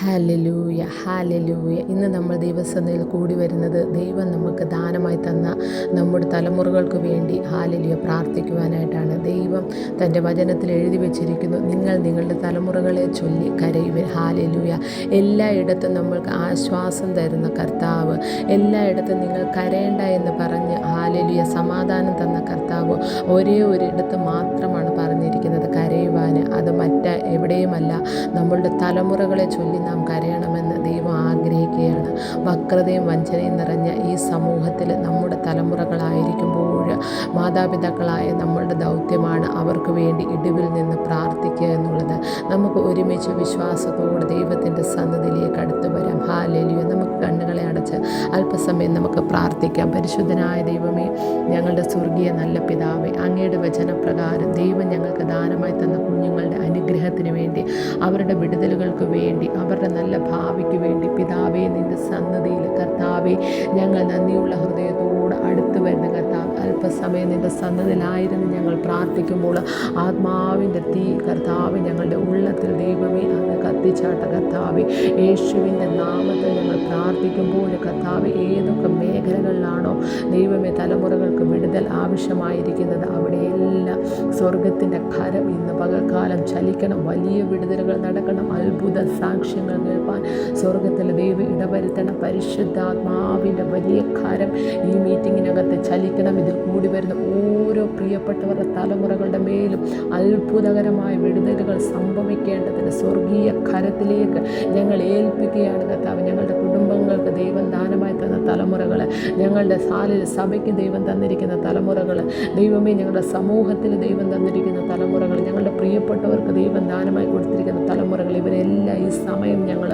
Hallelujah hallelujah ഇന്ന് നമ്മൾ ദൈവസന്നയിൽ കൂടി വരുന്നത് ദൈവം നമുക്ക് ദാനമായി തന്ന നമ്മുടെ തലമുറകൾക്ക് വേണ്ടി ഹാലലൂയ പ്രാർത്ഥിക്കുവാനായിട്ടാണ്. ദൈവം തന്റെ വചനത്തിൽ എഴുതി വെച്ചിരിക്കുന്നു നിങ്ങൾ നിങ്ങളുടെ തലമുറകളെ ചൊല്ലി കരയുവൻ. ഹാലലൂയ എല്ലായിടത്തും നമ്മൾക്ക് ആശ്വാസം തരുന്ന കർത്താവ്. എല്ലായിടത്തും നിങ്ങൾ കരയണ്ട എന്ന് പറഞ്ഞ് ഹാലലൂയ സമാധാനം തന്ന കർത്താവ്. ഒരേ ഒരിടത്ത് മാത്രമാണ് മറ്റ് മറ്റ എവിടെയുമല്ല. നമ്മളുടെ തലമുറകളെ ചൊല്ലി നാം കരയണമെന്ന് ദൈവം ആഗ്രഹിക്കുകയാണ്. വക്രതയും വഞ്ചനയും നിറഞ്ഞ ഈ സമൂഹത്തിൽ നമ്മുടെ തലമുറകളായിരിക്കുമ്പോൾ മാതാപിതാക്കളായ നമ്മളുടെ ദൗത്യമാണ് അവർക്ക് വേണ്ടി ഇടിവിൽ നിന്ന് പ്രാർത്ഥിക്കുക എന്നുള്ളത്. നമുക്ക് ഒരുമിച്ച് വിശ്വാസത്തോടെ ദൈവത്തിന്റെ സന്നദ്ധിയിലേക്ക് അടുത്ത് വരാം. ഹാ ലലിയോ നമുക്ക് കണ്ണുകളെ അടച്ച് അല്പസമയം നമുക്ക് പ്രാർത്ഥിക്കാം. പരിശുദ്ധനായ ദൈവമേ ഞങ്ങളുടെ സ്വർഗീയ നല്ല പിതാവേ അങ്ങയുടെ വചനപ്രകാരം ദൈവം ഞങ്ങൾക്ക് ദാനമായി തന്ന കുഞ്ഞുങ്ങളുടെ അനുഗ്രഹത്തിന് വേണ്ടി അവരുടെ വിടുതലുകൾക്ക് വേണ്ടി അവരുടെ നല്ല ഭാവിക്ക് വേണ്ടി പിതാവേ നിന്റെ സന്നദ്ധിയിൽ കർത്താവേ ഞങ്ങൾ നന്ദിയുള്ള ഹൃദയത്തോട് അടുത്ത് വരുന്ന കർത്താവ് അല്പസമയം നിന്റെ സന്നദ്ധിയിലായിരുന്നു ഞങ്ങൾ പ്രാർത്ഥിക്കുമ്പോൾ ആത്മാവിന്റെ തീ കർത്താവ് ഞങ്ങളുടെ ഉള്ളത്തിൽ ദൈവമേ അങ്ങ് കത്തിച്ചാട്ട കർത്താവ് യേശുവിന്റെ നാമത്തിൽ ഞങ്ങൾ പ്രാർത്ഥിക്കുമ്പോൾ കർത്താവ് ഏതൊക്കെ മേഖലകളിലാണോ ദൈവമേ തലമുറകൾക്ക് വിടുതൽ ആവശ്യമായിരിക്കുന്നത് അവിടെയെല്ലാം സ്വർഗത്തിന്റെ കരം ഇന്ന് പകൽക്കാലം ചലിക്കണം. വലിയ വിടുതലുകൾ നടക്കണം. അത്ഭുത സാക്ഷ്യങ്ങൾ കേൾപ്പാൻ സ്വർഗത്തിൽ ദൈവം ഇടവരുത്തണം. പരിശുദ്ധാത്മാവിന്റെ വലിയ കാരം ഈ മീറ്റിങ്ങിനകത്ത് ചലിക്കണം. ഇതിൽ കൂടി വരുന്ന ഓരോ പ്രിയപ്പെട്ടവരുടെ തലമുറകളുടെ മേലും അത്ഭുതകരമായ വിടുതലുകൾ സംഭവിക്കേണ്ടതിന് സ്വർഗീയ കരത്തിലേക്ക് ഞങ്ങൾ ഏൽപ്പിക്കുകയാണ് കർത്താവ്. ഞങ്ങളുടെ കുടുംബങ്ങൾക്ക് ദൈവം ദാനമായി തന്ന തലമുറകൾ ഞങ്ങളുടെ സാലിൽ സഭയ്ക്ക് ദൈവം തന്നിരിക്കുന്ന തലമുറകൾ ദൈവമേ ഞങ്ങളുടെ സമൂഹത്തിൽ ദൈവം തന്നിരിക്കുന്ന തലമുറകൾ ഞങ്ങളുടെ പ്രിയപ്പെട്ടവർക്ക് ദൈവം ദാനമായി കൊടുത്തിരിക്കുന്ന തലമുറകൾ ഇവരെല്ലാം ഈ സമയം ഞങ്ങൾ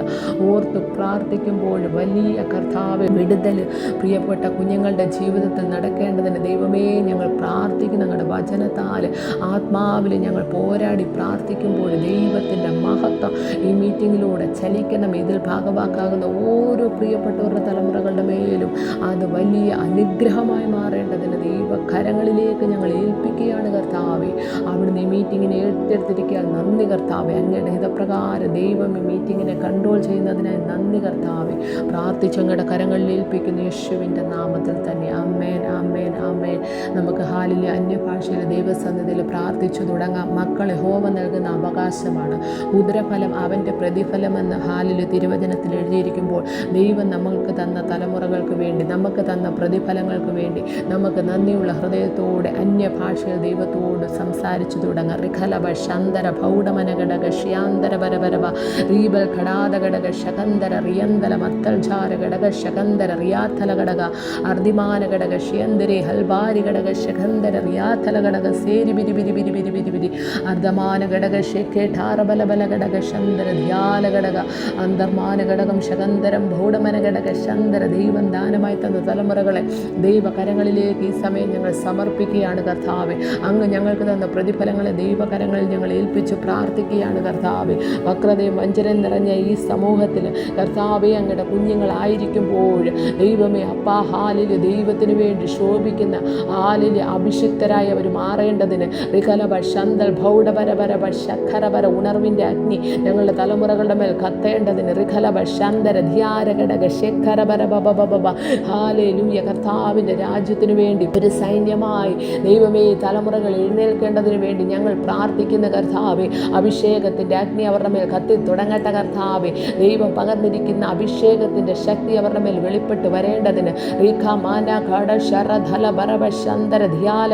ഓർത്ത് പ്രാർത്ഥിക്കുമ്പോൾ വലിയ കർത്താവ് വിടുതൽ പ്രിയപ്പെട്ട കുഞ്ഞുങ്ങളുടെ ജീവിതത്തിൽ നടക്കേണ്ടതിന് ദൈവമേ ഞങ്ങൾ പ്രാർത്ഥിക്കുന്ന. ഞങ്ങളുടെ വചനത്താൽ ആത്മാവിൽ ഞങ്ങൾ പോരാടി പ്രാർത്ഥിക്കുമ്പോൾ ദൈവത്തിന്റെ മഹത്വം ഈ മീറ്റിങ്ങിലൂടെ ചലിക്കണം. ഇതിൽ ഭാഗവാക്കാകുന്ന ഓരോ പ്രിയപ്പെട്ടവരുടെ തലമുറകളുടെ മേലും അത് വലിയ അനുഗ്രഹമായി മാറേണ്ടതിന് ദൈവകരങ്ങളിലേക്ക് ഞങ്ങൾ ഏൽപ്പിക്കുകയാണ് കർത്താവെ. അവിടുന്ന് ഈ മീറ്റിങ്ങിനെ ഏറ്റെടുത്തിരിക്കാൻ നന്ദി കർത്താവെ. അങ്ങയുടെ ഹിതപ്രകാരം ദൈവം ഈ മീറ്റിങ്ങിനെ കൺട്രോൾ ചെയ്യുന്നതിനായി നന്ദി കർത്താവെ. പ്രാർത്ഥിച്ച് അങ്ങയുടെ കരങ്ങളിൽ ഏൽപ്പിക്കുന്ന യേശുവിന്റെ നാമത്തിൽ തന്നെ അമ്മേൻ അമ്മേൻ അമ്മേൻ നമുക്ക് ഹാലിലെ അന്യഭാഷയിലെ ദൈവസന്നിധിയിൽ പ്രാർത്ഥിച്ചു തുടങ്ങാം. മക്കളെ ഹോമ നൽകുന്ന അവകാശമാണ്. ഉദരഫലം അവന്റെ പ്രതിഫലമെന്ന് ഹാലിലെ തിരുവചനത്തിൽ എഴുതിയിരിക്കുമ്പോൾ ദൈവം നമ്മൾക്ക് തന്ന തലമുറകൾക്ക് വേണ്ടി നമുക്ക് തന്ന പ്രതിഫലങ്ങൾക്ക് വേണ്ടി നമുക്ക് നന്ദിയുള്ള ഹൃദയത്തോടെ അന്യഭാഷയിൽ ദൈവത്തോട് സംസാരിച്ചു തുടങ്ങാം. റിഖലഭ ശന്തര ഭൗഡമനഘടക ശ്യാന്തര പരപരവ റീബൽ ഘടാത ഘടക ശകന്തര റിയന്തല മത്തൽചാര ഘടക ശകന്തര റിയാത്തല ഘടക അർദിമാന ഘടക ശ്യന്തരേ ഹൽബാരി ഘടക ശകന്തര റിയാത്തല ഘടക സേരി ബിരി ബിരി ബിരി ബിരി ബിരി ബിരി അർദ്ധമാന ഘടക ശേഖേഠാര ബല ബല ഘടക ശന്തര ധ്യാല ഘടക അന്തർമാന ഘടകം ശകന്തരം ഭൗഡമന ശങ്കര ദൈവം ദാനമായി തന്ന തലമുറകളെ ദൈവകരങ്ങളിലേക്ക് ഈ സമയം ഞങ്ങൾ സമർപ്പിക്കുകയാണ് കർത്താവ്. അങ്ങ് ഞങ്ങൾക്ക് തന്ന പ്രതിഫലങ്ങളെ ദൈവകരങ്ങളിൽ ഞങ്ങൾ ഏൽപ്പിച്ച് പ്രാർത്ഥിക്കുകയാണ് കർത്താവ്. വക്രതയും വഞ്ചനയും നിറഞ്ഞ ഈ സമൂഹത്തിൽ കർത്താവെ അങ്ങയുടെ കുഞ്ഞുങ്ങളായിരിക്കുമ്പോൾ ദൈവമേ അപ്പാ ഹാലിൽ ദൈവത്തിന് വേണ്ടി ശോഭിക്കുന്ന ഹാലിൽ അഭിഷിക്തരായി അവർ മാറേണ്ടതിന് റികലഭ ശന്തൽ ശഖരപര ഉണർവിന്റെ അഗ്നി ഞങ്ങളുടെ തലമുറകളുടെ മേൽ കത്തേണ്ടതിന് റിഖലഭ ശന്തര ശേഖരപര ബബ ബബ ഹാലേ ലൂയ കർത്താവിന്റെ രാജ്യത്തിന് വേണ്ടി ഒരു സൈന്യമായി ദൈവമേ തലമുറകൾ എഴുന്നേൽക്കേണ്ടതിന് വേണ്ടി ഞങ്ങൾ പ്രാർത്ഥിക്കുന്ന കർത്താവെ അഭിഷേകത്തിന്റെ അഗ്നി അവരുടെ മേൽ കത്തി തുടങ്ങട്ട കർത്താവെ ദൈവം പകർന്നിരിക്കുന്ന അഭിഷേകത്തിന്റെ ശക്തി അവരുടെ മേൽ വെളിപ്പെട്ട് വരേണ്ടതിന് റീഖ മാന ഘട ശരധല ബരബ ശന്തര ധ്യാല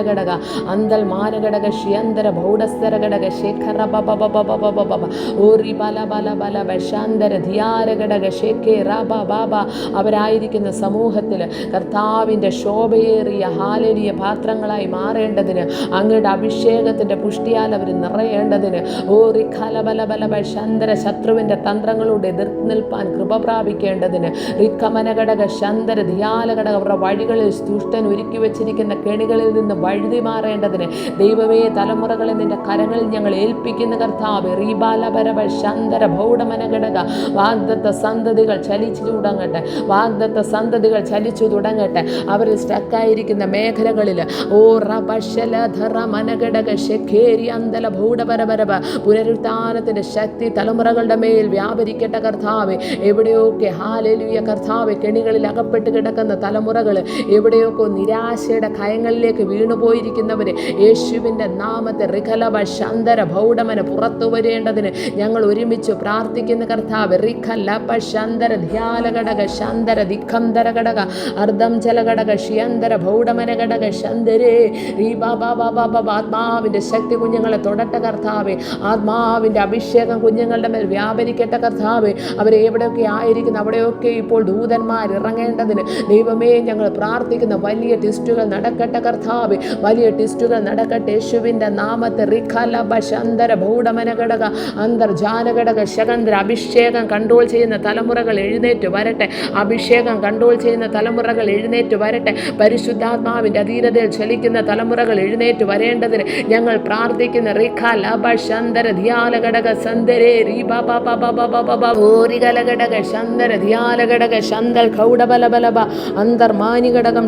ശേഖര ബബ ബബ ബബ ബബ ഓറി ബല ബല ബല റബ ബാബ അവരായിരിക്കുന്ന സമൂഹത്തിൽ കർത്താവിന്റെ ശോഭയേറിയ ഹാലരിയ പാത്രങ്ങളായി മാറേണ്ടതിന് അങ്ങയുടെ അഭിഷേകത്തിന്റെ പുഷ്ടിയാൽ അവർ നിറയേണ്ടതിന് ഓ ബല ശന്തര ശത്രുവിന്റെ തന്ത്രങ്ങളോട് എതിർത്ത് നിൽപ്പാൻ കൃപ പ്രാപിക്കേണ്ടതിന് റിക്കമനഘടക ശന്തര ധ്യാലഘടക അവരുടെ വഴികളിൽ ദുഷ്ടൻ ഒരുക്കി വെച്ചിരിക്കുന്ന കെണികളിൽ നിന്ന് വഴുതി മാറേണ്ടതിന് ദൈവമേ തലമുറകളെ നിന്റെ കരങ്ങളിൽ ഞങ്ങൾ ഏൽപ്പിക്കുന്ന കർത്താവ് റീബാലപരബ ശന്തര ഭൗഡമനഘടക വാഗ്ദത്ത സന്തതികൾ ചലിച്ചു തുടങ്ങട്ടെ വാഗ്ദത്ത സന്തതികൾ ചലിച്ചു തുടങ്ങട്ടെ. അവർ സ്റ്റക്കായിരിക്കുന്ന മേഖലകളിൽ ഓ ശക്തി തലമുറകളുടെ മേൽ വ്യാപരിക്കട്ടെ കർത്താവ്. എവിടെയൊക്കെ ഹാലലുയ കർത്താവ് കെണികളിൽ അകപ്പെട്ട് കിടക്കുന്ന തലമുറകൾ എവിടെയൊക്കെ നിരാശയുടെ കയങ്ങളിലേക്ക് വീണുപോയിരിക്കുന്നവർ യേശുവിന്റെ നാമത്തെ റിഖലവ ശന്തര ഭൗടമന പുറത്തു വരേണ്ടതിന് ഞങ്ങൾ ഒരുമിച്ച് പ്രാർത്ഥിക്കുന്ന കർത്താവ് റിഖലപ ശന്തര ധ്യാലഘടക ശാന്തര ദിഖന്തര ഘടക അർദ്ധം ജലഘടക ഷിയന്തര ഭൗഡമന ഘടക ശന്തരേ റീ ബാബാ ബാബാ ബാബാ ആത്മാവിന്റെ ശക്തി കുഞ്ഞുങ്ങളെ തൊടട്ടെ കർത്താവേ. ആത്മാവിന്റെ അഭിഷേകം കുഞ്ഞുങ്ങളുടെ മേൽ വ്യാപരിക്കട്ടെ കർത്താവേ. അവരെ എവിടെയൊക്കെ ആയിരിക്കുന്നു അവിടെയൊക്കെ ഇപ്പോൾ ദൂതന്മാർ ഇറങ്ങേണ്ടതിന് ദൈവമേ ഞങ്ങൾ പ്രാർത്ഥിക്കുന്ന വലിയ ടെസ്റ്റുകൾ നടക്കട്ടെ കർത്താവേ. വലിയ ടെസ്റ്റുകൾ നടക്കട്ടെ യേശുവിന്റെ നാമത്തെ. റിഖല ബശന്തര ഭൂഡമന ഘടക അന്തർജാന ഘടക ശകന്ദ്ര അഭിഷേകം കൺട്രോൾ ചെയ്യുന്ന തലമുറകൾ എഴുന്നേറ്റ് വരട്ടെ. അഭിഷേകം കൺട്രോൾ ചെയ്യുന്ന തലമുറകൾ എഴുന്നേറ്റ് വരട്ടെ. പരിശുദ്ധാത്മാവിന്റെ അധീനതയിൽ ചലിക്കുന്ന തലമുറകൾ എഴുന്നേറ്റ് വരേണ്ടതിന് ഞങ്ങൾ പ്രാർത്ഥിക്കുന്ന റിഖ ലബ ശന്തര ധിയാലഘടക സന്ദരേ രീ ബാബ ബാബ ബാബ ബാബ ഓരികല ഘടക ശന്തര ധിയാലഘടക ശന്തൽ കൗഡബല ബലബ അന്തർമാനി ഘടകം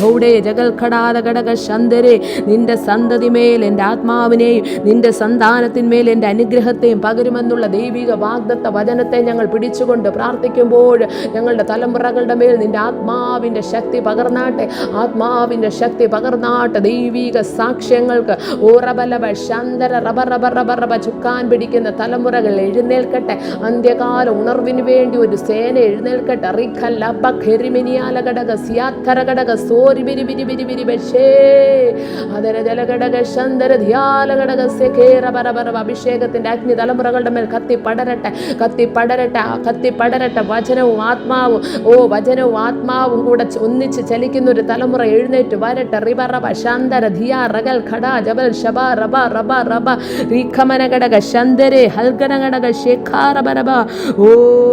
ഭൗഡേ ജഗൽ ഘടക ശന്തരേ നിന്റെ സന്തതിമേൽ എന്റെ ആത്മാവിനെയും നിന്റെ സന്താനത്തിന്മേൽ എന്റെ അനുഗ്രഹത്തെയും പകരുമെന്നുള്ള ദൈവിക വാഗ്ദത്ത വചനത്തെ ഞങ്ങൾ പിടിച്ചുകൊണ്ട് പ്രാർത്ഥിക്കുമ്പോൾ ഞങ്ങളുടെ തലമുറകളുടെ മേൽ നിന്റെ ആത്മാവിന്റെ ശക്തി പകർന്നാട്ടെ. ആത്മാവിന്റെ ശക്തി പകർന്നാട്ടെ ദൈവിക സാക്ഷ്യങ്ങൾക്ക് ഓറബലബ ശാന്തര റബ റബ റബ ചുക്കാൻ പിടിക്കുന്ന തലമുറകൾ എഴുന്നേൽക്കട്ടെ. അന്ത്യകാല ഉണർവിന് വേണ്ടി ഒരു സേന എഴുന്നേൽക്കട്ടെ. റിഖല്ല ഖെരിമിനിയാല ഘടക സിയാത്തര ഘടക സോരി ബിരി ബിരി ബിരി ബിരി അതര ശന്തര ധ്യാല ഘടക അഭിഷേകത്തിന്റെ അഗ്നി തലമുറകളുടെ മേൽ കത്തി പടരട്ടെ കത്തി പടരട്ടെ കത്തി പടരട്ടെ വചനവും ആത്മാവും. ഓ വചനവും ആത്മാവും കൂടെ ഒന്നിച്ച് ചലിക്കുന്ന ഒരു തലമുറ എഴുന്നേറ്റ് വരട്ടെ. റിബ റബ ശാന്തര ധിയ റകൽ ഖട ജബൽ ശബ റബ റബ റബ. റീഖമന ഘടക ശന്തരെ ഹൽഗന ഘടക ശേഖാറബ റബ ഓ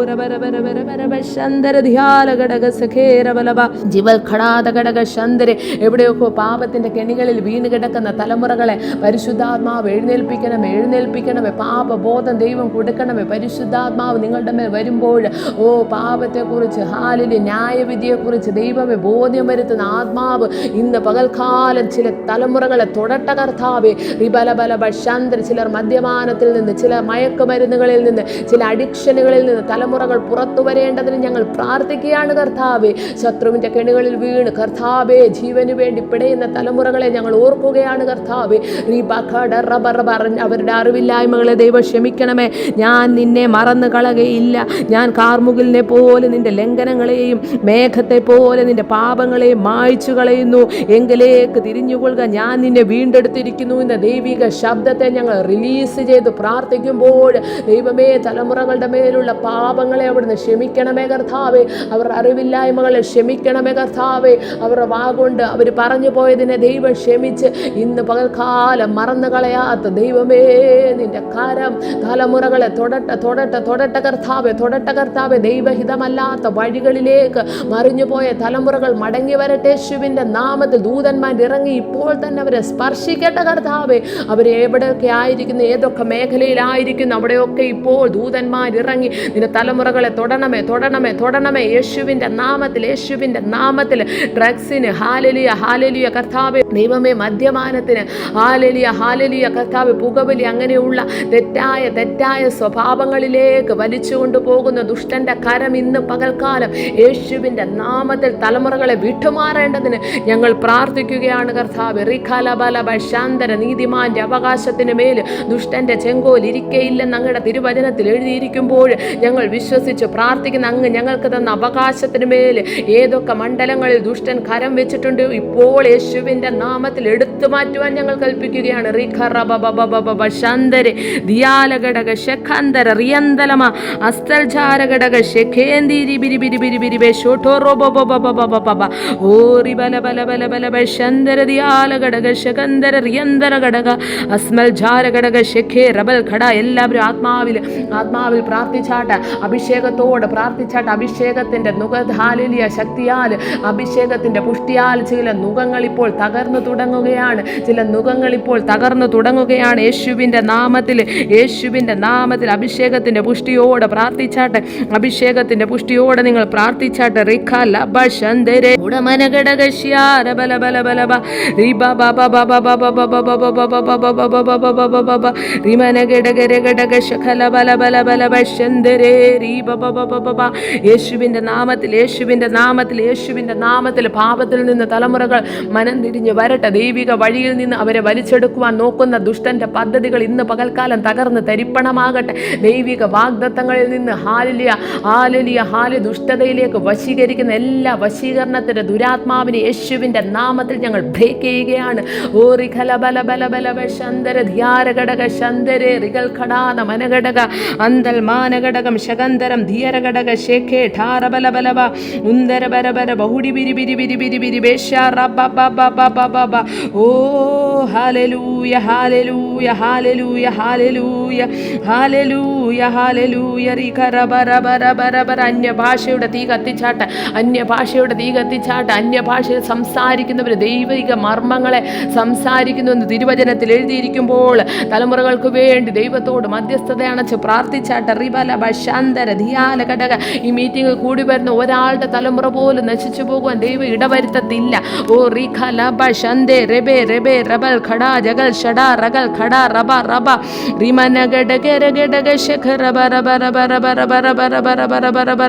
റബ റബ റബ റബ റബ ശന്തര ധിയാല ഘടക സഖേ റബ ലബ ജിവൽ ഖടാത ഘടക ശന്തരെ. എവിടെയൊക്കെ പാപത്തിന്റെ കെണികളിൽ വീണ് കിടക്കുന്ന തലമുറകളെ പരിശുദ്ധാത്മാവ് എഴുന്നേൽപ്പിക്കണമേ എഴുന്നേൽപ്പിക്കണമേ. പാപബോധം ദൈവം കൊടുക്കണമേ. പരിശുദ്ധാത്മാവ് നിങ്ങളുടെ മേൽ വരുമ്പോൾ ഓ പാപത്തെക്കുറിച്ച് ഹാലിന് ന്യായവിധിയെക്കുറിച്ച് ദൈവമേ ബോധ്യം വരുത്തുന്ന ആത്മാവ് ഇന്ന് പകൽക്കാലം ചില തലമുറകളെ തുടട്ട കർത്താവേ. റിബലബല ഭക്ഷാന്തര ചിലർ മദ്യപാനത്തിൽ നിന്ന് ചില മയക്കുമരുന്നുകളിൽ നിന്ന് ചില അഡിക്ഷനുകളിൽ നിന്ന് തലമുറകൾ പുറത്തു വരേണ്ടതിന് ഞങ്ങൾ പ്രാർത്ഥിക്കുകയാണ് കർത്താവെ. ശത്രുവിന്റെ കെണികളിൽ വീണ് കർത്താവേ ജീവന് വേണ്ടി പിടയുന്ന തലമുറകളെ ഞങ്ങൾ ഓർക്കുകയാണ് കർത്താവെ. അവരുടെ അറിവില്ലായ്മകളെ ദൈവം ക്ഷമിക്കണമേ. ഞാൻ നിന്നെ മറന്നു കളകയില്ല ഞാൻ കാർമുകിലിനെ പോലെ നിന്റെ ലംഘനങ്ങളെയും മേഘത്തെ പോലെ നിന്റെ പാപങ്ങളെയും മായ്ച്ചു കളയുന്നു. എങ്കിലേക്ക് തിരിഞ്ഞുകൊള്ളുക. ഞാൻ നിന്നെ വീണ്ടെടുത്തിരിക്കുന്നു എന്ന ദൈവിക ശബ്ദത്തെ ഞങ്ങൾ റിലീസ് ചെയ്ത് പ്രാർത്ഥിക്കുമ്പോൾ ദൈവമേ തലമുറകളുടെ മേലുള്ള പാപങ്ങളെ അവിടുന്ന് ക്ഷമിക്കണമേ കർത്താവേ. അവരുടെ അറിവില്ലായ്മകളെ ക്ഷമിക്കണമേ കർത്താവേ. അവരുടെ വാഗുണ്ട് അവർ പറഞ്ഞു പോയതിനെ ദൈവം ക്ഷമിച്ച് ഇന്ന് പകൽക്കാലം മറന്നു കളയാത്ത ദൈവമേ നിന്റെ കരം തലമുറകളെ തൊടട്ടെ തൊടട്ടെ തൊടട്ടെ കർത്താവെ തൊടട്ടെ കർത്താവെ. ദൈവഹിതമല്ലാത്ത വഴികളിലേക്ക് മറിഞ്ഞുപോയ തലമുറകൾ മടങ്ങി വരട്ടെ. യേശുവിന്റെ നാമത്തിൽ ദൂതന്മാർ ഇറങ്ങി ഇപ്പോൾ തന്നെ അവരെ സ്പർശിക്കട്ടെ കർത്താവെ അവർ എവിടെയൊക്കെ ആയിരിക്കുന്നു ഏതൊക്കെ മേഖലയിലായിരിക്കുന്നു അവിടെയൊക്കെ ഇപ്പോൾ ദൂതന്മാർ ഇറങ്ങി നിന്റെ തലമുറകളെ തൊടണമേ തൊടണമേ തൊടണമേ. യേശുവിന്റെ നാമത്തിൽ യേശുവിന്റെ നാമത്തിൽ ഡ്രഗ്സിന് ഹാലലിയ ഹാലലിയ കർത്താവെ ദൈവമേ മദ്യപാനത്തിന് ഹാലലിയ ഹാലലിയ കർത്താവ് പുകവലി അങ്ങനെയുള്ള തെറ്റായ തെറ്റായ സ്വഭാവങ്ങളിലേക്ക് വലിച്ചു കൊണ്ടുപോകുന്ന ദുഷ്ടന്റെ കരം ഇന്ന് പകൽക്കാലം യേശുവിന്റെ നാമത്തിൽ തലമുറകളെ വിട്ടുമാറേണ്ടതിന് ഞങ്ങൾ പ്രാർത്ഥിക്കുകയാണ് കർത്താവ്. റിഖാലബലബ ശാന്തര നീതിമാന്റെ അവകാശത്തിന് മേൽ ദുഷ്ടന്റെ ചെങ്കോൽ ഇരിക്കയില്ലെന്ന് അങ്ങയുടെ തിരുവചനത്തിൽ എഴുതിയിരിക്കുമ്പോൾ ഞങ്ങൾ വിശ്വസിച്ച് പ്രാർത്ഥിക്കുന്ന അങ്ങ് ഞങ്ങൾക്ക് തന്ന അവകാശത്തിന് മേൽ ഏതൊക്കെ മണ്ഡലങ്ങളിൽ ദുഷ്ടൻ കരം വെച്ചിട്ടുണ്ട് ഇപ്പോൾ യേശുവിന്റെ നാമത്തിൽ എടുത്തു മാറ്റുവാൻ ഞങ്ങൾ കൽപ്പിക്കുകയാണ്. റിഖറബബബബബ ശാന്തരെ ദിയാലഘടക ശഖാന്തര റിയന്തലമ അസ്തൽജാരഘടക ശഖേന്തിരി ബിരി ബിരി ബിരി ബിരി ബെ ഓറി ബല ബല ബല ബല ബ ശന്തര ദിയാലഘടക ശകന്തര റിയന്തര ഘടക അസ്മൽ ജാരഘടക ശഖേ റബൽ ഘട എല്ലാവരും ആത്മാവിൽ ആത്മാവിൽ പ്രാർത്ഥിച്ചാട്ട് അഭിഷേകത്തോട് പ്രാർത്ഥിച്ചാട്ട് അഭിഷേകത്തിന്റെ നുഖധാലിലിയ ശക്തിയാൽ അഭിഷേകത്തിന്റെ പുഷ്ടിയാൽ ചില നുഖങ്ങൾ ഇപ്പോൾ തകർന്നു തുടങ്ങുകയാണ് ചില നുഖങ്ങൾ ഇപ്പോൾ തകർന്നു തുടങ്ങുകയാണ് യേശുവിന്റെ നാമത്തിൽ യേശുവിന്റെ നാമത്തിൽ അഭിഷേകത്തിന്റെ പുഷ്ടിയോടെ പ്രാർത്ഥിച്ചാട്ട് അഭിഷേകത്തിന്റെ പുഷ്ടിയോടെ നിങ്ങൾ പ്രാർത്ഥിച്ചാട്ട് റിഖല ബഷന്തരെ യേശുവിന്റെ നാമത്തിൽ യേശുവിന്റെ നാമത്തിൽ യേശുവിന്റെ നാമത്തിൽ പാപത്തിൽ നിന്ന് തലമുറകൾ മനം തിരിഞ്ഞ് വരട്ടെ ദൈവിക വഴിയിൽ നിന്ന് അവരെ വലിച്ചെടുക്കുവാൻ നോക്കുന്ന ദുഷ്ടന്റെ പദ്ധതികൾ ഇന്ന് പകൽക്കാലം തകർന്ന് തരിപ്പണമാകട്ടെ ദൈവിക വാഗ്ദത്തങ്ങളിൽ നിന്ന് ഹാലിലിയ ഹാലിലിയ ഹാലി ദുഷ്ടതയിലേക്ക് വശീകരിക്കുന്ന എല്ലാ വശീകരണത്തിന്റെ ദുരാത്മാവിനെ യേശുവിന്റെ നാമത്തിൽ ഞങ്ങൾ ബ്രേക്ക് ചെയ്യുകയാണ്. ഓ റിഖല ബല ബല ബല ശന്തര ധ്യാര ഘടക ശന്തരെ റികൽ ഖടാന മനഘടക അന്തൽ മാനഘടകം ശകന്തരം ധീര ശേഖേ ഠാര ബല ബലവ ഉന്തര ബര ബര ബഹുടി ബിരി ബിരി ബിരി ബിരി ബിരി ബേശ ഓ hallelujah hallelujah hallelujah hallelujah hallelujah hallelujah റിഖര ബര ബര അന്യഭാഷയുടെ തീ കത്തിച്ചാട്ട് അന്യഭാഷയുടെ തീ കത്തിച്ചാട്ട് അന്യഭാഷയിൽ സംസാരിക്കുന്നവർ ദൈവിക മർമ്മങ്ങളെ സംസാരിക്കുന്നു എന്ന് തിരുവചനത്തിൽ എഴുതിയിരിക്കുമ്പോൾ തലമുറകൾക്ക് വേണ്ടി ദൈവത്തോട് മധ്യസ്ഥത അണച്ച് പ്രാർത്ഥിച്ചാട്ട് റിബല ബശാന്തര ധിയാല ഘടക ഈ മീറ്റിംഗ് കൂടി വരുന്ന ഒരാളുടെ തലമുറ പോലും നശിച്ചു പോകുവാൻ ദൈവം ഇടവരുത്തത്തില്ല ഓ റിഖല ലബ റെബേ റെബെ റെബെ റബൽ ഖടാ ജഗൽ ഷടാ റഗൽ ഖടാ റബ റബ റിമന ഗഡഗ രഗഡഗ ശഖ റബ റബ റബ റബ റബ റബ റബ bara bara ബ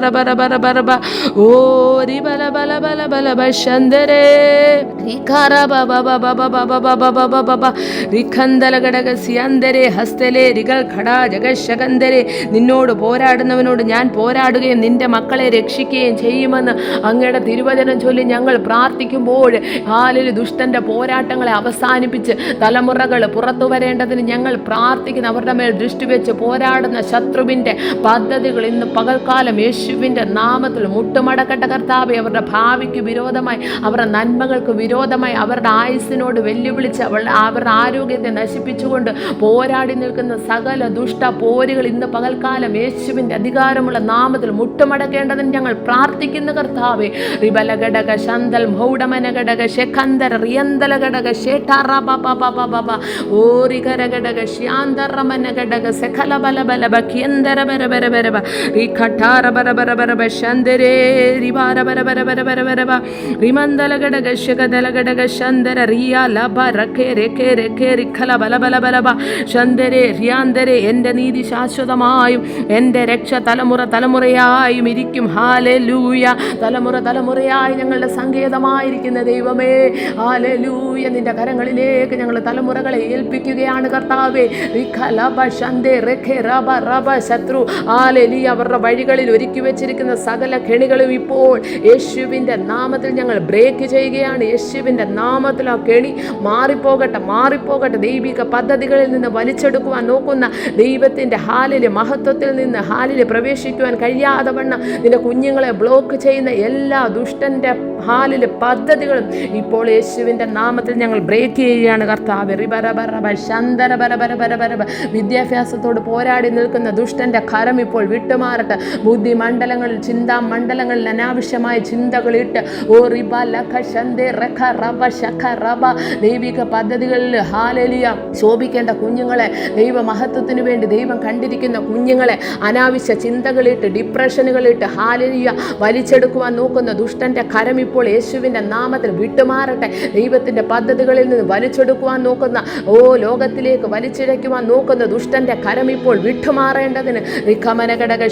ബ ബ ബ ബ റിഖന്തല ഘടക സിയന്തരെ ഹസ്തലേ റികൾ ഖടാ ജഗശകന്തരെ നിന്നോട് പോരാടുന്നവനോട് ഞാൻ പോരാടുകയും നിന്റെ മക്കളെ രക്ഷിക്കുകയും ചെയ്യുമെന്ന് അങ്ങയുടെ തിരുവചനം ചൊല്ലി ഞങ്ങൾ പ്രാർത്ഥിക്കുമ്പോൾ ഹാലിൽ ദുഷ്ടന്റെ പോരാട്ടങ്ങളെ അവസാനിപ്പിച്ച് തലമുറകൾ പുറത്തു വരേണ്ടതിന് ഞങ്ങൾ പ്രാർത്ഥിക്കുന്ന അവരുടെ മേൽ ദൃഷ്ടി വെച്ച് പോരാടുന്ന ശത്രുവിന്റെ പദ്ധതികൾ ഇന്ന് പകൽക്കാലം യേശുവിന്റെ നാമത്തിൽ മുട്ടുമടക്കട്ട കർത്താവെ അവരുടെ ഭാവിക്ക് വിരോധമായി അവരുടെ നന്മകൾക്ക് വിരോധമായി അവരുടെ ആയുസ്സിനോട് വെല്ലുവിളിച്ച് അവളുടെ അവരുടെ ആരോഗ്യത്തെ നശിപ്പിച്ചുകൊണ്ട് പോരാടി നിൽക്കുന്ന സകല ദുഷ്ട പോരുകൾ ഇന്ന് പകൽക്കാലം യേശുവിന്റെ അധികാരമുള്ള നാമത്തിൽ മുട്ടുമടക്കേണ്ടതിന് ഞങ്ങൾ പ്രാർത്ഥിക്കുന്ന കർത്താവെ റിബല ഘടക ശന്തൽ മൗഡമന ഘടക ശെഖന്ധര റിയന്തല ഘടക ശേഠാറ ഓരികര ഘടക ശ്യാന്തറമന ഘടക സെഖല ബല ബല ബര ബര ബര അഠാര ബര ബര ബര ശന്ദരേ രിവാര ബര ಖಠಾರಬರಬರಬರಬ ಶಂದರೆ ರಿವಾರಬರಬರಬರಬರಬರಬ ರಿಮಂದಲಗಡಗ ಶಗದಲಗಡಗ ಶಂದರ റിയ ലഭ രഖേ രഖേ രഖേ റിഖല ബല ബല ബലബ ശന്ദരേ ഹ്യാന്തരെ എന്റെ നീതി ശാശ്വതമായും എന്റെ രക്ഷ തലമുറ തലമുറയായും ഇരിക്കും ഹല്ലേലൂയ ലൂയ തലമുറ തലമുറയായി ഞങ്ങളുടെ സങ്കേതമായിരിക്കുന്ന ദൈവമേ ഹല്ലേലൂയ നിന്റെ കരങ്ങളിലേക്ക് ഞങ്ങൾ തലമുറകളെ ഏൽപ്പിക്കുകയാണ് കർത്താവേ റിഖല ബ ശന്തേ രഖേ റബ റബ ശത്രു ഹല്ലേലൂയ ലീ അവരുടെ വഴികളിൽ ഒരുക്കി വെച്ചിരിക്കുന്ന സകല കെണികളും ഇപ്പോൾ യേശുവിന്റെ നാമത്തിൽ ഞങ്ങൾ ബ്രേക്ക് ചെയ്യുകയാണ്. യേശുവിന്റെ നാമത്തിൽ ആ കെണി മാറിപ്പോകട്ടെ മാറിപ്പോകട്ടെ. ദൈവിക പദ്ധതികളിൽ നിന്ന് വലിച്ചെടുക്കുവാൻ നോക്കുന്ന ദൈവത്തിന്റെ ഹാലിലെ മഹത്വത്തിൽ നിന്ന് ഹാലിൽ പ്രവേശിക്കുവാൻ കഴിയാതെ വണ്ണം നിന്റെ കുഞ്ഞുങ്ങളെ ബ്ലോക്ക് ചെയ്യുന്ന എല്ലാ ദുഷ്ടന്റെ ഹാലിലെ പദ്ധതികളും ഇപ്പോൾ യേശുവിന്റെ നാമത്തിൽ ഞങ്ങൾ ബ്രേക്ക് ചെയ്യുകയാണ്. കർത്താവ് റിബരബറബ ശന്തര ബരബര ബരബരബ വിദ്യാഭ്യാസത്തോട് പോരാടി നിൽക്കുന്ന ദുഷ്ടന്റെ കരം ഇപ്പോൾ വിട്ടുമാറട്ടെ. ബുദ്ധി മണ്ഡലങ്ങളിൽ ചിന്താ മണ്ഡലങ്ങളിൽ അനാവശ്യമായ ചിന്തകളിട്ട് ഓ റിബ ലഖ ദൈവിക പദ്ധതികളിൽ ഹാലലിയ ശോഭിക്കേണ്ട കുഞ്ഞുങ്ങളെ ദൈവ മഹത്വത്തിന് വേണ്ടി ദൈവം കണ്ടിരിക്കുന്ന കുഞ്ഞുങ്ങളെ അനാവശ്യ ചിന്തകളിട്ട് ഡിപ്രഷനുകളിട്ട് ഹാലലിയ വലിച്ചെടുക്കുവാൻ നോക്കുന്ന ദുഷ്ടന്റെ കരം ഇപ്പോൾ യേശുവിന്റെ നാമത്തിൽ വിട്ടുമാറട്ടെ. ദൈവത്തിന്റെ പദ്ധതികളിൽ നിന്ന് വലിച്ചെടുക്കുവാൻ നോക്കുന്ന ഓ ലോകത്തിലേക്ക് വലിച്ചിഴയ്ക്കുവാൻ നോക്കുന്ന ദുഷ്ടന്റെ കരം ഇപ്പോൾ വിട്ടുമാറേണ്ടതിന്. റിഖമന ഘടക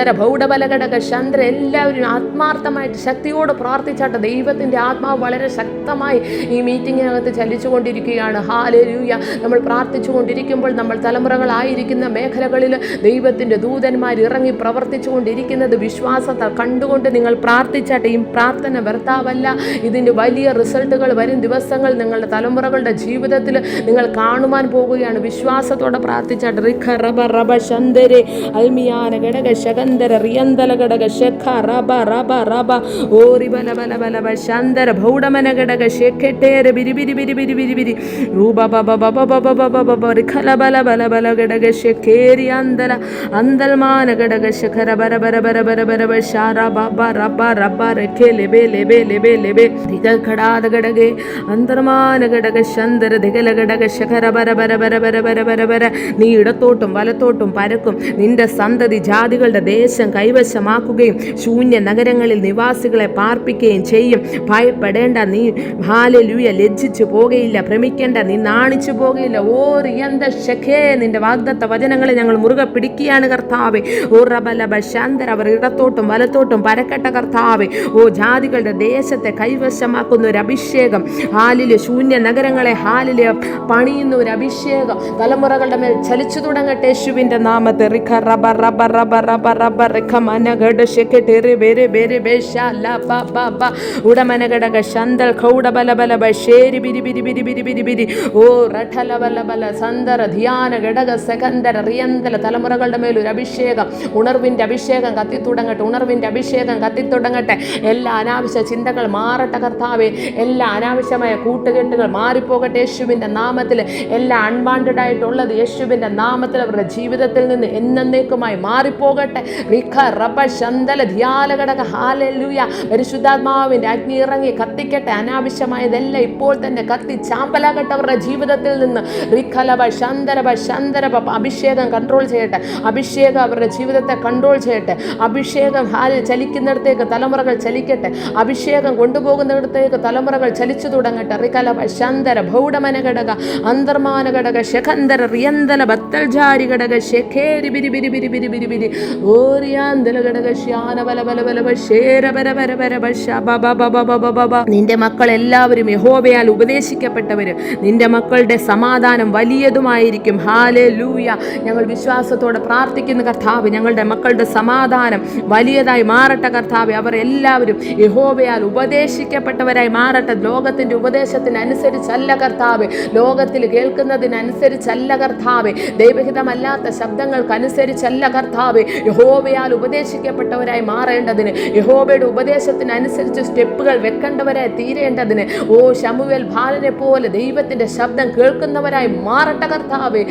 ശ്യന്തര ഭൗഡബലഘടക ചന്ദ്ര എല്ലാവരും ആത്മാർത്ഥമായിട്ട് ശക്തിയോട് പ്രാർത്ഥിച്ചാട്ട് ദൈവത്തിന്റെ ആത്മാവ് വളരെ ശക്തമായി ഈ മീറ്റിങ്ങിനകത്ത് ചലിച്ചുകൊണ്ടിരിക്കുകയാണ്. ഹാലരൂയ നമ്മൾ പ്രാർത്ഥിച്ചുകൊണ്ടിരിക്കുമ്പോൾ നമ്മൾ തലമുറകളായിരിക്കുന്ന മേഖലകളിൽ ദൈവത്തിന്റെ ദൂതന്മാർ ഇറങ്ങി പ്രവർത്തിച്ചുകൊണ്ടിരിക്കുന്നത് വിശ്വാസത്തെ കണ്ടുകൊണ്ട് നിങ്ങൾ പ്രാർത്ഥിച്ചാട്ടെ ഈ പ്രാർത്ഥന വ്യർത്ഥാവല്ല ഇതിന്റെ വലിയ റിസൾട്ടുകൾ വരും ദിവസങ്ങൾ നിങ്ങളുടെ തലമുറകളുടെ ജീവിതത്തിൽ നിങ്ങൾ കാണുവാൻ പോകുകയാണ്. വിശ്വാസത്തോടെ പ്രാർത്ഥിച്ചാട്ടെ. റിഖ റബ റബ ശന്തരെ അൽമിയാന ഘടക ശകന്തര ರಿಯಂದರ ರಿಯಂದಲ ಗಡಗ ಶೇಖ ರಬ ರಬ ರಬ ಓರಿ ಬಲ ಬಲ ಬಲ ಬ ಶಾಂದರ ಭೌಡಮನ ಗಡಗ ಶೇಖೆಟ್ಟೇರ ಬಿರಿ ಬಿರಿ ಬಿರಿ ಬಿರಿ ಬಿರಿ ಬಿರಿ ರೂಬ ಬಬ ಬಬ ಬಬ ಬಬ ಬಬ ರಿಖಲ ಬಲ ಬಲ ಬಲ ಗಡಗ ಶೇಖೇರಿ ಅಂದಲ ಅಂದಲ್ಮಾನ ಗಡಗ ಶಖರ ಬರ ಬರ ಬರ ಬರ ಬರ ಬ ಶಾರ ಬಾಬ ರಬ್ಬ ರಬ್ಬ ರಖೆ ಲೆಬೆ ಲೆಬೆ ಲೆಬೆ ಲೆಬೆ ಧಿಗಲ್ ಖಡಾದ ಗಡಗೆ അന്തർമാന ഘടക ശന്തര ധികല ഘടക ശഖര ബര ബര ബര ബര ബര ബര ബര നീ ഇടത്തോട്ടും വലത്തോട്ടും പരക്കും നിന്റെ സന്തതി ജാതികളുടെ ദേശം കൈവശമാക്കുകയും ശൂന്യ നഗരങ്ങളിൽ നിവാസികളെ പാർപ്പിക്കുകയും ചെയ്യും. ഭയപ്പെടേണ്ട നീ ഹാലലൂയ ലജ്ജിച്ചു പോകുകയില്ല ഭ്രമിക്കേണ്ട നീ നാണിച്ചു പോകുകയില്ല ഓ റിയന്ത നിന്റെ വാഗ്ദത്ത വചനങ്ങളെ ഞങ്ങൾ മുറുകെ പിടിക്കുകയാണ് കർത്താവെ. ഓ റബല ബശാന്തർ അവർ ഇടത്തോട്ടും വലത്തോട്ടും പരക്കട്ട കർത്താവെ. ഓ ജാതികളുടെ ദേശത്തെ കൈവശമാക്കുന്ന ഒരു അഭിഷേകം. ഹാലിലെ ശൂന്യ നഗരങ്ങളെ ഹാലിലെ പണിയുന്ന ഒരു അഭിഷേകം. തലമുറകളുടെ മേൽ ചലിച്ചു തുടങ്ങട്ടെ യേശുവിന്റെ നാമത്തെ റിഖ റബ റബ റബ റബ. ರಬ್ಬರಕಮನಗಡ ಶೆಕೆಟೆ ഓ റിയന്തല തലമുറകളുടെ മേൽ ഒരു അഭിഷേകം ഉണർവിന്റെ അഭിഷേകം കത്തിത്തുടങ്ങട്ടെ ഉണർവിന്റെ അഭിഷേകം കത്തിത്തുടങ്ങട്ടെ എല്ലാ അനാവശ്യ ചിന്തകൾ മാറട്ടെ കർത്താവെ എല്ലാ അനാവശ്യമായ കൂട്ടുകെട്ടുകൾ മാറിപ്പോകട്ടെ യേശുവിന്റെ നാമത്തിൽ എല്ലാ അൺവാണ്ടഡായിട്ടുള്ളത് യേശുവിന്റെ നാമത്തിൽ അവരുടെ ജീവിതത്തിൽ നിന്ന് എന്നേക്കുമായി മാറിപ്പോകട്ടെ പരിശുദ്ധാത്മാവിന്റെ അഗ്നി ഇറങ്ങി കത്തിക്കട്ടെ. അനാവശ്യമായതെല്ലാം ഇപ്പോൾ തന്നെ കത്തി ചാമ്പലാകട്ടവരുടെ ജീവിതത്തിൽ നിന്ന് റിഖലബ ശന്തരബ ശന്തരബ അഭിഷേകം കൺട്രോൾ ചെയ്യട്ടെ. അഭിഷേകം അവരുടെ ജീവിതത്തെ കൺട്രോൾ ചെയ്യട്ടെ. അഭിഷേകം ഹാലിൽ ചലിക്കുന്നിടത്തേക്ക് തലമുറകൾ ചലിക്കട്ടെ. അഭിഷേകം കൊണ്ടുപോകുന്നിടത്തേക്ക് തലമുറകൾ ചലിച്ചു തുടങ്ങട്ടെ. റികലബ ശന്തര ഭൗഡമന ഘടക അന്തർമാന ഘടക ശഖന്തര റിയന്തല ബത്തൽ ജാരി ഘടക ശഖേരി ബിരി ബിരി ബിരി ബിരി ബിരി ബിരി. ഓറിയാന്തല നിന്റെ മക്കൾ എല്ലാവരും യഹോബയാൽ ഉപദേശിക്കപ്പെട്ടവര്. നിന്റെ മക്കളുടെ സമാധാനം വലിയതുമായിരിക്കും. ഹാലെ ലൂയ ഞങ്ങൾ വിശ്വാസത്തോടെ പ്രാർത്ഥിക്കുന്ന കർത്താവ് ഞങ്ങളുടെ മക്കളുടെ സമാധാനം വലിയതായി മാറട്ടെ കർത്താവ്. അവർ എല്ലാവരും യഹോബയാൽ ഉപദേശിക്കപ്പെട്ടവരായി മാറട്ടെ. ലോകത്തിന്റെ ഉപദേശത്തിനനുസരിച്ചല്ല കർത്താവ്. ലോകത്തിൽ കേൾക്കുന്നതിനനുസരിച്ചല്ല കർത്താവ്. ദൈവഹിതമല്ലാത്ത ശബ്ദങ്ങൾക്കനുസരിച്ചല്ല കർത്താവ്. യഹോ യഹോവയാൽ ഉപദേശിക്കപ്പെട്ടവരായി മാറേണ്ടതിന് യഹോബയുടെ ഉപദേശത്തിനനുസരിച്ച് സ്റ്റെപ്പുകൾ വെക്കേണ്ടവരായി തീരേണ്ടതിന് ഓ ശമുവേൽ ബാലനെ പോലെ ദൈവത്തിന്റെ ശബ്ദം കേൾക്കുന്നവരായി മാറട്ട കർത്താവേ.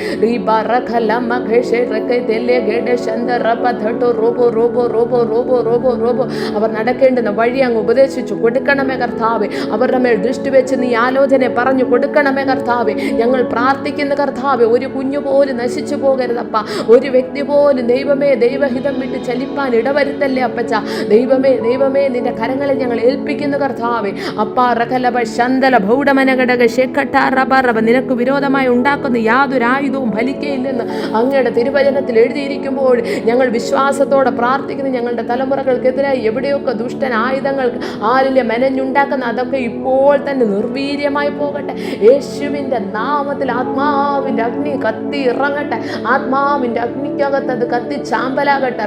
റോബോ റോബോ റോബോ റോബോ റോബോ റോബോ അവർ നടക്കേണ്ടുന്ന വഴി അങ്ങ് ഉപദേശിച്ചു കൊടുക്കണമേ കർത്താവ്. അവരുടെ മേൽ ദൃഷ്ടി വെച്ച് നീ ആലോചന പറഞ്ഞു കൊടുക്കണമേ കർത്താവ്. ഞങ്ങൾ പ്രാർത്ഥിക്കുന്ന കർത്താവ് ഒരു കുഞ്ഞു പോലും നശിച്ചു പോകരുതപ്പ. ഒരു വ്യക്തി പോലും ദൈവമേ ദൈവഹിതം വിട്ട് ചലിപ്പാൻ ഇടവരുത്തല്ലേ അപ്പച്ച? ദൈവമേ ദൈവമേ നിന്റെ കരങ്ങളെ ഞങ്ങൾ ഏൽപ്പിക്കുന്നു കർത്താവേ. അപ്പ റകലബ ശന്തല ഭൗഡമനഘടക ശേഖട്ട റബ റബ നിനക്ക് വിരോധമായി ഉണ്ടാക്കുന്ന യാതൊരു ആയുധവും ഫലിക്കയില്ലെന്ന് അങ്ങയുടെ തിരുവചനത്തിൽ എഴുതിയിരിക്കുമ്പോൾ ഞങ്ങൾ വിശ്വാസത്തോടെ പ്രാർത്ഥിക്കുന്നു. ഞങ്ങളുടെ തലമുറകൾക്കെതിരായി എവിടെയൊക്കെ ദുഷ്ടൻ ആയുധങ്ങൾ ആരിലെ മെനഞ്ഞുണ്ടാക്കുന്ന അതൊക്കെ ഇപ്പോൾ തന്നെ നിർവീര്യമായി പോകട്ടെ. യേശുവിന്റെ നാമത്തിൽ ആത്മാവിന്റെ അഗ്നി കത്തി ഇറങ്ങട്ടെ. ആത്മാവിന്റെ അഗ്നിക്കകത്ത് അത് കത്തി ചാമ്പലാകട്ടെ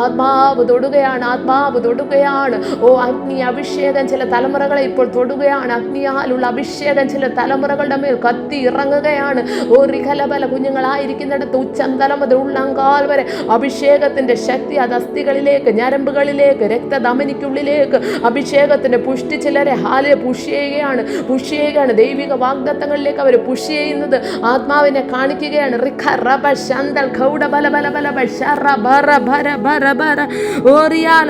ആത്മാവ് തൊടുകയാണ് ആത്മാവ് തൊടുകയാണ് ഓ അഗ്നി അഭിഷേകം ചില തലമുറകളെ ഇപ്പോൾ തൊടുകയാണ് അഗ്നിയാലുള്ള അഭിഷേകം ചില തലമുറകളുടെ മേൽ കത്തി ഇറങ്ങുകയാണ് ഓ റിഖലബല കുഞ്ഞുങ്ങളായിരിക്കുന്നിടത്ത് ഉച്ചം തല മുതൽ ഉള്ളങ്കാൽ വരെ അഭിഷേകത്തിന്റെ ശക്തി അത് അസ്ഥികളിലേക്ക് ഞരമ്പുകളിലേക്ക് രക്തധമനിക്കുള്ളിലേക്ക് അഭിഷേക അഭിഷേകത്തിന്റെ പുഷ്ടി ചിലരെ ഹാലിലെ പുഷ് ചെയ്യുകയാണ് പുഷ് ചെയ്യുകയാണ്. ദൈവിക വാഗ്ദത്തങ്ങളിലേക്ക് അവർ പുഷ് ചെയ്യുന്നത് ആത്മാവിനെ കാണിക്കുകയാണ്. റിഖ റബ ഖൗഡ ഓറിയാല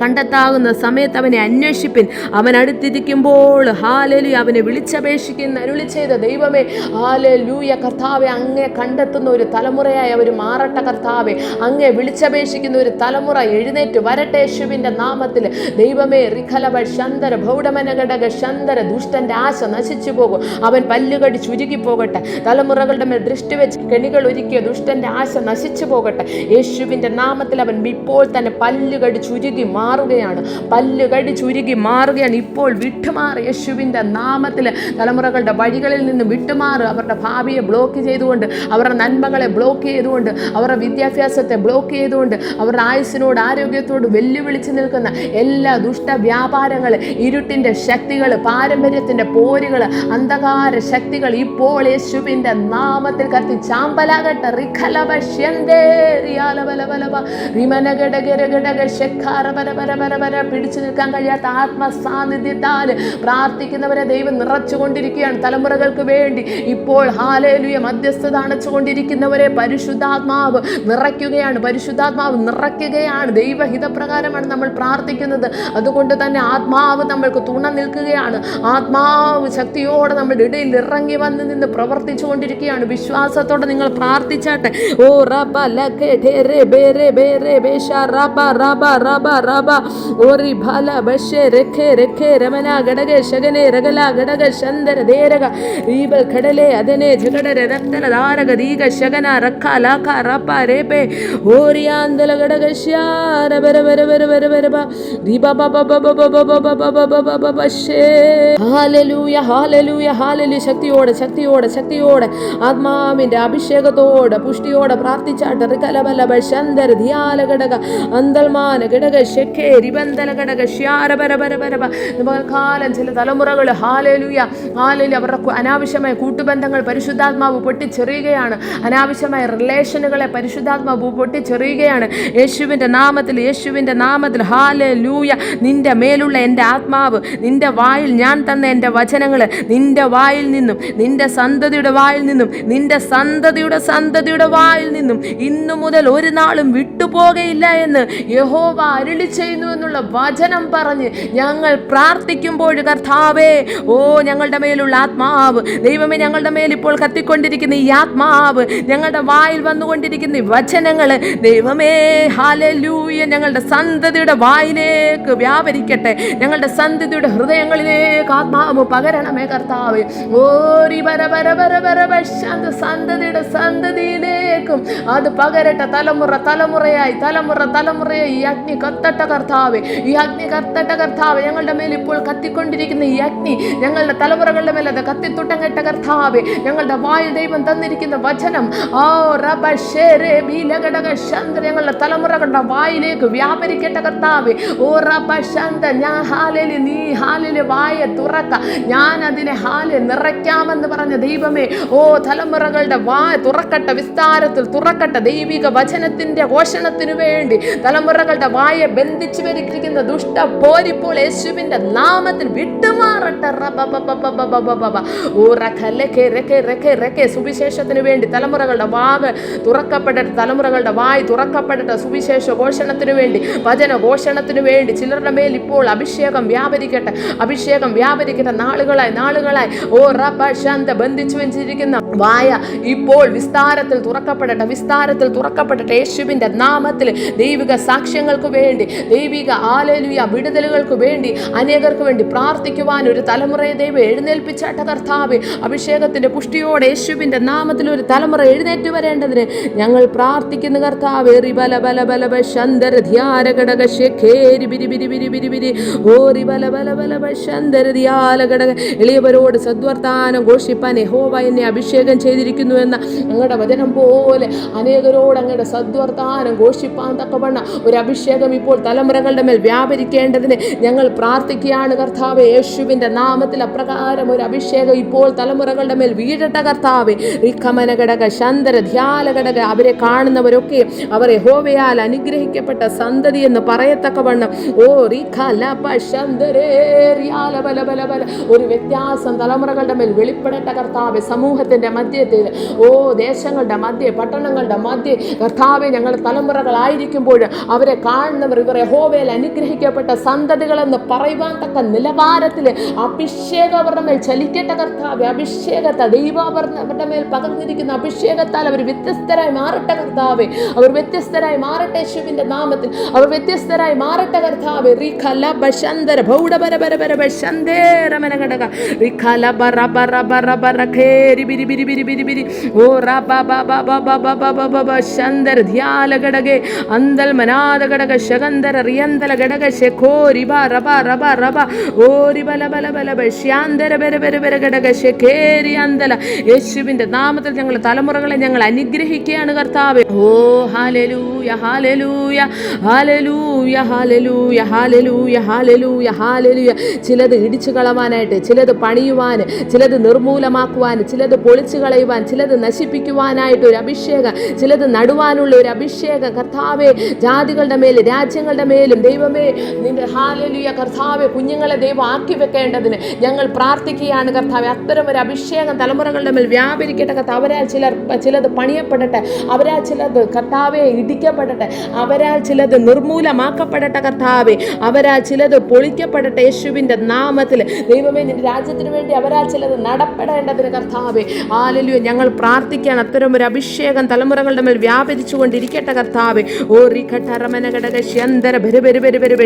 കണ്ടെത്താകുന്ന സമയത്ത് അവനെ അന്വേഷിപ്പിൻ. അവൻ അടുത്തിരിക്കുമ്പോൾ ഹാലലി അവനെ വിളിച്ചപേക്ഷിക്കുന്ന അരുളി ചെയ്ത ദൈവമേ ഹാലലൂയ കർത്താവെ അങ്ങേ കണ്ടെത്തുന്ന ഒരു തലമുറയായി അവർ മാറട്ടെ കർത്താവെ. അങ്ങേ വിളിച്ചപേക്ഷിക്കുന്ന ഒരു തലമുറ എഴുന്നേറ്റ് വരട്ടെ യേശുവിന്റെ നാമത്തിൽ ദൈവമേ റിഖലബ ശന്തര ഭൗഡമനഘടക ശന്തര ദുഷ്ടന്റെ ആശ നശിച്ചു പോകും. അവൻ പല്ലുകടി ചുരുക്കി പോകട്ടെ. തലമുറകളുടെ മേൽ ദൃഷ്ടി വെച്ച് കെണികൾ ഒരുക്കിയ ദുഷ്ടന്റെ ആശ നശിച്ചു പോകട്ടെ. യേശുവിന്റെ നാമത്തിൽ അവൻ ഇപ്പോൾ തന്നെ പല്ലുകടി ചുരുകി മാറുകയാണ്. പല്ലുകടി ചുരുകി മാറുകയാണ്. ഇപ്പോൾ വിട്ടുമാറി യേശുവിന്റെ നാമത്തിൽ തലമുറകളുടെ വഴികളിൽ നിന്ന് വിട്ടുമാറുക അവരുടെ ഭാവിയെ ബ്ലോക്ക് ചെയ്തുകൊണ്ട് അവരുടെ നന്മകളെ ബ്ലോക്ക് ചെയ്തുകൊണ്ട് അവരുടെ വിദ്യാഭ്യാസത്തെ ബ്ലോക്ക് ചെയ്തുകൊണ്ട് അവരുടെ ആയുസ്സിനോട് ആരോഗ്യത്തോട് വെല്ലുവിളിച്ച് നിൽക്കുന്ന എല്ലാ ദുഷ്ട വ്യാപാരങ്ങൾ ഇരുട്ടിന്റെ ശക്തികൾ പാരമ്പര്യത്തിന്റെ പോരുകൾ അന്ധകാര ശക്തികൾ ഇപ്പോൾ യേശുവിന്റെ നാമത്തിൽ കത്തി പിടിച്ചു നിൽക്കാൻ കഴിയാത്ത ആത്മസാന്നിധ്യത്താൽ പ്രാർത്ഥിക്കുന്നവരെ ദൈവം നിറച്ചുകൊണ്ടിരിക്കുകയാണ് തലമുറകൾക്ക് വേണ്ടി. ഇപ്പോൾ ഹാലേലുയ മധ്യസ്ഥത അണച്ചുകൊണ്ടിരിക്കുന്നവരെ പരിശുദ്ധാത്മാവ് നിറയ്ക്കുകയാണ്. പരിശുദ്ധാത്മാവ് നിറയ്ക്കുകയാണ്. പ്രകാരമാണ് നമ്മൾ പ്രാർത്ഥിക്കുന്നത്. അതുകൊണ്ട് തന്നെ ആത്മാവ് നമ്മൾക്ക് തുണ നിൽക്കുകയാണ്. ആത്മാവ് ശക്തിയോടെ നമ്മൾ ഇടയിൽ ഇറങ്ങി വന്ന് നിന്ന് പ്രവർത്തിച്ചു കൊണ്ടിരിക്കുകയാണ് വിശ്വാസത്തോടെ നിങ്ങൾ പ്രാർത്ഥിച്ചാട്ടെ. ഓ റബ ലഖേ റബ റബ റബ റബ ശന്ദര വര വര വര വര ശക്തിയോടെ ശക്തിയോടെ ശക്തിയോടെ ആത്മാവിന്റെ അഭിഷേകത്തോടെ പുഷ്ടിയോടെ പ്രാർത്ഥിച്ചാട്ട് റികലബലബ ശന്തര ധിയാല ഘടക അന്തൽമാന ഘടക ശെക്കേരി ബന്ധന ഘടക ശ്യാരപരപരപരപ കാലം ചില തലമുറകൾ ഹാലലുയ ഹാലലു അവരുടെ അനാവശ്യമായ കൂട്ടുബന്ധങ്ങൾ പരിശുദ്ധാത്മാവ് പൊട്ടിച്ചെറിയുകയാണ് അനാവശ്യമായ റിലേഷനുകളെ പരിശുദ്ധാത്മാവ് പൊട്ടിച്ചെറിയുകയാണ് യേശുവിന്റെ നാമത്തിൽ യേശുവിന്റെ നാമത്തിൽ ഹാലലൂയ. നിന്റെ മേലുള്ള എന്റെ ആത്മാവ് നിന്റെ വായിൽ ഞാൻ തന്ന എന്റെ വചനങ്ങൾ നിന്റെ വായിൽ നിന്നും നിന്റെ സന്തതിയുടെ വായിൽ നിന്നും നിന്റെ സന്തതിയുടെ സന്തതിയുടെ വായിൽ നിന്നും ഇന്നു മുതൽ ഒരു നാളും വിട്ടുപോകയില്ല എന്ന് യഹോവ അരുളി ചെയ്യുന്നു എന്നുള്ള വചനം പറഞ്ഞ് ഞങ്ങൾ പ്രാർത്ഥിക്കുമ്പോൾ കർത്താവേ ഓ ഞങ്ങളുടെ മേലുള്ള ആത്മാവ്. ദൈവമേ ഞങ്ങളുടെ മേൽ ഇപ്പോൾ കത്തിക്കൊണ്ടിരിക്കുന്ന ഈ ആത്മാവ് ഞങ്ങളുടെ വായിൽ വന്നുകൊണ്ടിരിക്കുന്ന വചനങ്ങൾ ദൈവമേ ഹാലലൂയ. ഞങ്ങളുടെ സന്തതിയുടെ വായിലേക്ക് വ്യാപരിക്കട്ടെ. ഞങ്ങളുടെ സന്തതിയുടെ ഹൃദയങ്ങളിലേക്ക് ആത്മാവ് പകരണമേ കർത്താവ്. ഓരി സന്തതിയുടെ സന്തതിയിലേക്കും അത് പകരട്ടെ. തലമുറ തലമുറയായി തലമുറ തലമുറയായി ഈ അഗ്നി കത്തട്ട കർത്താവ്. ഈ അഗ്നി കത്തട്ട കർത്താവ്. ഞങ്ങളുടെ മേൽ ഇപ്പോൾ കത്തിക്കൊണ്ടിരിക്കുന്ന ഈ അഗ്നി ഞങ്ങളുടെ തലമുറകളുടെ മേൽ അത് കത്തിത്തുട്ടങ്ങട്ട കർത്താവ്. ഞങ്ങളുടെ വായിൽ ദൈവം തന്നിരിക്കുന്ന വചനം ഓ റബ ഞങ്ങളുടെ തലമുറകളുടെ വായിലേക്ക് സ്വീകരിക്കട്ട കർത്താവ് ഓറപശാന്ത ഞാൻ ഹാലല് നീ ഹാലല് വായ തുറക്ക. ഞാൻ അതിനെ ഹാൽ നിറയ്ക്കാമെന്ന് പറഞ്ഞ ദൈവമേ. ഓ തലമുറകളുടെ വായ തുറക്കട്ടെ വിസ്താരത്തിൽ തുറക്കട്ടെ ദൈവിക വചനത്തിന്റെ ഘോഷണത്തിനു വേണ്ടി. തലമുറകളുടെ വായ ബന്ധിച്ചു വരിക്കുന്ന ദുഷ്ട പോരിപ്പോൾ യേശുവിന്റെ നാമത്തിൽ വിട്ടുമാറട്ടെ. സുവിശേഷത്തിന് വേണ്ടി തലമുറകളുടെ വാവ് തുറക്കപ്പെടട്ടെ തലമുറകളുടെ വായ് തുറക്കപ്പെടട്ടെ സുവിശേഷ ഘോഷണത്തിന് വേണ്ടി. വചന ഘോഷണത്തിന് വേണ്ടി ചിലരുടെ മേൽ ഇപ്പോൾ അഭിഷേകം വ്യാപരിക്കട്ടെ. അഭിഷേകം വ്യാപരിക്കട്ടെ നാളുകളായി നാളുകളായി. ഓ റബ ശാന്ത ബന്ധിച്ചു വെച്ചിരിക്കുന്ന വായ ഇപ്പോൾ വിസ്താരത്തിൽ തുറക്കപ്പെടട്ടെ വിസ്താരത്തിൽ തുറക്കപ്പെടട്ടെ. യേശുവിന്റെ നാമത്തിൽ ദൈവിക സാക്ഷ്യങ്ങൾക്ക് വേണ്ടി ദൈവിക ആലലുയ വിടുതലുകൾക്ക് വേണ്ടി അനേകർക്ക് വേണ്ടി പ്രാർത്ഥിക്കുവാൻ ഒരു തലമുറയെ ദൈവം എഴുന്നേൽപ്പിച്ചാട്ട കർത്താവ്. അഭിഷേകത്തിന്റെ പുഷ്ടിയോടെ യേശുവിന്റെ നാമത്തിൽ ഒരു തലമുറ എഴുന്നേറ്റ് വരേണ്ടതിന് ഞങ്ങൾ പ്രാർത്ഥിക്കുന്ന കർത്താവ്. റിബല ബല ബല ബല ശന്തര ധ്യാര ഘടക ശേഖേരി ബിരി ബിരി ബിരി ബിരി ബിരി. ഓരി ബല ബല ബല ബ ശന്തര ധ്യാല ഘടക എളിയവരോട് സദ്വർത്താനം ഘോഷിപ്പാൻ യഹോവ എന്നെ അഭിഷേകം ചെയ്തിരിക്കുന്നു എന്ന അങ്ങയുടെ വചനം പോലെ അനേകരോട് അങ്ങയുടെ സദ്വർത്താനം ഘോഷിപ്പാൻ തക്കവണ്ണം ഒരു അഭിഷേകം ഇപ്പോൾ തലമുറകളുടെ മേൽ വ്യാപരിക്കേണ്ടതിന് ഞങ്ങൾ പ്രാർത്ഥിക്കുകയാണ് കർത്താവ്. യേശുവിന്റെ നാമത്തിൽ അപ്രകാരം ഒരു അഭിഷേകം ഇപ്പോൾ തലമുറകളുടെ മേൽ വീഴട്ട കർത്താവ്. റിഖമന ഘടക ശന്തര ധ്യാല ഘടക അവരെ കാണുന്നവരൊക്കെ അവർ യഹോവയാൽ അനുഗ്രഹിക്കപ്പെട്ട സന്തതി എന്ന് പറയത്തക്കവണ്ണം ഓ ഒരു വ്യത്യാസം തലമുറകളുടെ മേൽ വെളിപ്പെടേണ്ട കർത്താവ് സമൂഹത്തിന്റെ മധ്യത്തിൽ ഓ ദേശങ്ങളുടെ മധ്യ പട്ടണങ്ങളുടെ മധ്യ കർത്താവ് ഞങ്ങൾ തലമുറകളായിരിക്കുമ്പോൾ അവരെ കാണുന്നവർ ഇവർ ഹോവയിൽ അനുഗ്രഹിക്കപ്പെട്ട സന്തതികളെന്ന് പറയുവാൻ തക്ക നിലവാരത്തിൽ അഭിഷേകം അവരുടെ മേൽ ചലിക്കേണ്ട കർത്താവ് അഭിഷേകത്തെ ദൈവാവരുടെ മേൽ പകർന്നിരിക്കുന്ന അഭിഷേകത്താൽ അവർ വ്യത്യസ്തരായി മാറട്ടെ കർത്താവ്. അവർ വ്യത്യസ്തരായി മാറട്ടെ യേശുവിന്റെ നാമത്തിൽ. അവർ വ്യത്യസ്തരായി മാറട്ടെ കർത്താവെ. റിഖല ബശന്തര ഭൗഡബര ബര ബര ബശന്തേരമന ഘടക. റിഖല ബറ ബറ ബറ ബറ ഖേരി ബിരി ബിരി ബിരി ബിരി ബിരി. ഓ റാ ബ ബ ബ ബ ബ ബ ബ ബ ബ ശന്തര ധ്യാല ഘടകെ. അന്തൽ മനാദ ഘടക ശകന്തര റിയന്തല ഘടക ശഖോരി ബ റബ റബ റബ ഓരി ബല ബല ബല ബശ്യാന്തര ബര ബര ബര ഘടക ശഖേരി അന്തല. യേശുവിന്റെ നാമത്തിൽ ഞങ്ങൾ തലമുറകളെ ഞങ്ങൾ അനുഗ്രഹിക്കുകയാണ് കർത്താവ്. ഓ hallelujah hallelujah hallelujah hallelujah hallelujah hallelujah hallelujah ചിലത് ഇടിച്ചു കളവാനായിട്ട് ചിലത് പണിയുവാൻ ചിലത് നിർമൂലമാക്കുവാൻ ചിലത് പൊളിച്ചു കളയുവാൻ ചിലത് നശിപ്പിക്കുവാനായിട്ട് ഒരു അഭിഷേകം ചിലത് നടുവാനുള്ള ഒരു അഭിഷേകം. കർത്താവെ ജാതികളുടെ മേലും രാജ്യങ്ങളുടെ മേലും ദൈവമേ നിന്റെ ഹാലലുയ കർത്താവെ കുഞ്ഞുങ്ങളെ ദൈവം ആക്കി വെക്കേണ്ടതിന് ഞങ്ങൾ പ്രാർത്ഥിക്കുകയാണ് കർത്താവെ. അത്തരം ഒരു അഭിഷേകം തലമുറകളുടെ മേൽ വ്യാപരിക്കട്ടെ കർത്താവ് അവരാൽ ചിലർ ചിലത് പണിയപ്പെടട്ടെ അവരാൽ ചിലത് കർത്താവെ ഇടിക്കപ്പെടട്ടെ അവരാൽ ചിലത് നിർമൂലമാക്കപ്പെടട്ടെ കർത്താവെ. അവരാ ചിലത് പൊളിക്കപ്പെടട്ടെ യേശുവിന്റെ നാമത്തിൽ. ദൈവമേ നിന്റെ രാജ്യത്തിന് വേണ്ടി അവരാ ചിലത് നടപ്പെടേണ്ടതിന് കർത്താവെ. ആലലു ഞങ്ങൾ പ്രാർത്ഥിക്കാൻ അത്തരം ഒരു അഭിഷേകം തലമുറകളുടെ മേൽ വ്യാപരിച്ചു കൊണ്ടിരിക്കട്ടെ കർത്താവെ ഓ റിഘട്ട ഘടക ശന്തര ബരു ബരു ബരു ബരു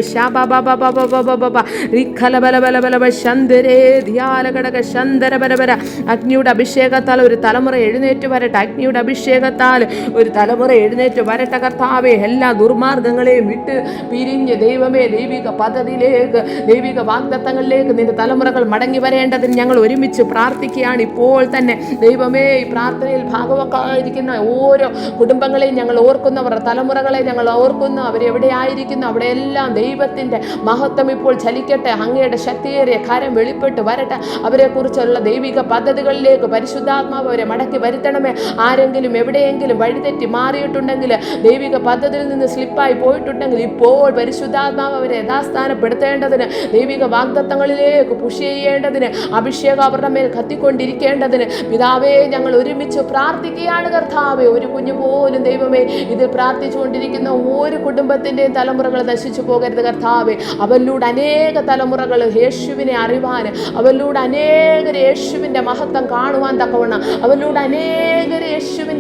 റിഖല ബല ബല ബല ശന്തരേ ധിയാല ഘടക ശന്തര ബര ബര അഗ്നിയുടെ അഭിഷേകത്താൽ ഒരു തലമുറ എഴുന്നേറ്റ് വരട്ടെ. അഗ്നിയുടെ അഭിഷേകത്താൽ ഒരു തലമുറ എഴുന്നേറ്റ് വരട്ടെ കർത്താവെ. എല്ലാ ദുർമാർഗങ്ങളെയും വിട്ട് പിരിഞ്ഞ് ദൈവമേ ദൈവിക പദ്ധതിയിലേക്ക് ദൈവിക വാഗ്ദത്തങ്ങളിലേക്ക് നിന്റെ തലമുറകൾ മടങ്ങി വരേണ്ടതിന് ഞങ്ങൾ ഒരുമിച്ച് പ്രാർത്ഥിക്കുകയാണ്. ഇപ്പോൾ തന്നെ ദൈവമേ ഈ പ്രാർത്ഥനയിൽ ഭാഗവക്കായിരിക്കുന്ന ഓരോ കുടുംബങ്ങളെയും ഞങ്ങൾ ഓർക്കുന്നവർ തലമുറകളെ ഞങ്ങൾ ഓർക്കുന്നു. അവരെവിടെയായിരിക്കുന്നു അവിടെയെല്ലാം ദൈവത്തിന്റെ മഹത്വം ഇപ്പോൾ ചലിക്കട്ടെ. അങ്ങയുടെ ശക്തിയേറിയ കരം വെളിപ്പെട്ട് വരട്ടെ. അവരെക്കുറിച്ചുള്ള ദൈവിക പദ്ധതികളിലേക്ക് പരിശുദ്ധാത്മാവ് അവരെ മടക്കി വരുത്തണമേ. ആരെങ്കിലും എവിടെയെങ്കിലും വഴിതെറ്റി മാറിയിട്ടുണ്ടെങ്കിൽ ദൈവിക പദ്ധതിയിൽ നിന്ന് സ്ലിപ്പായി പോയിട്ടുണ്ടെങ്കിൽ ഇപ്പോൾ പരിശുദ്ധാത്മാവ് അവരെ യഥാസ്ഥാനപ്പെടുത്തേണ്ടതിന് ദൈവിക വാഗ്ദത്തങ്ങളിലേക്ക് പുഷ് ചെയ്യേണ്ടതിന് അഭിഷേകം അവരുടെ മേൽ കത്തിക്കൊണ്ടിരിക്കേണ്ടതിന് പിതാവേ ഞങ്ങൾ ഒരുമിച്ച് പ്രാർത്ഥിക്കുകയാണ് കർത്താവേ. ഒരു കുഞ്ഞു പോലും ദൈവമേ ഇതിൽ പ്രാർത്ഥിച്ചുകൊണ്ടിരിക്കുന്ന ഒരു കുടുംബത്തിന്റെയും തലമുറകൾ നശിച്ചു പോകരുത് കർത്താവേ. അവരിലൂടെ അനേക തലമുറകൾ യേശുവിനെ അറിവാൻ അവരിലൂടെ അനേകർ യേശുവിന്റെ മഹത്വം കാണുവാൻ തക്കവണ്ണം അവരിലൂടെ അനേകർ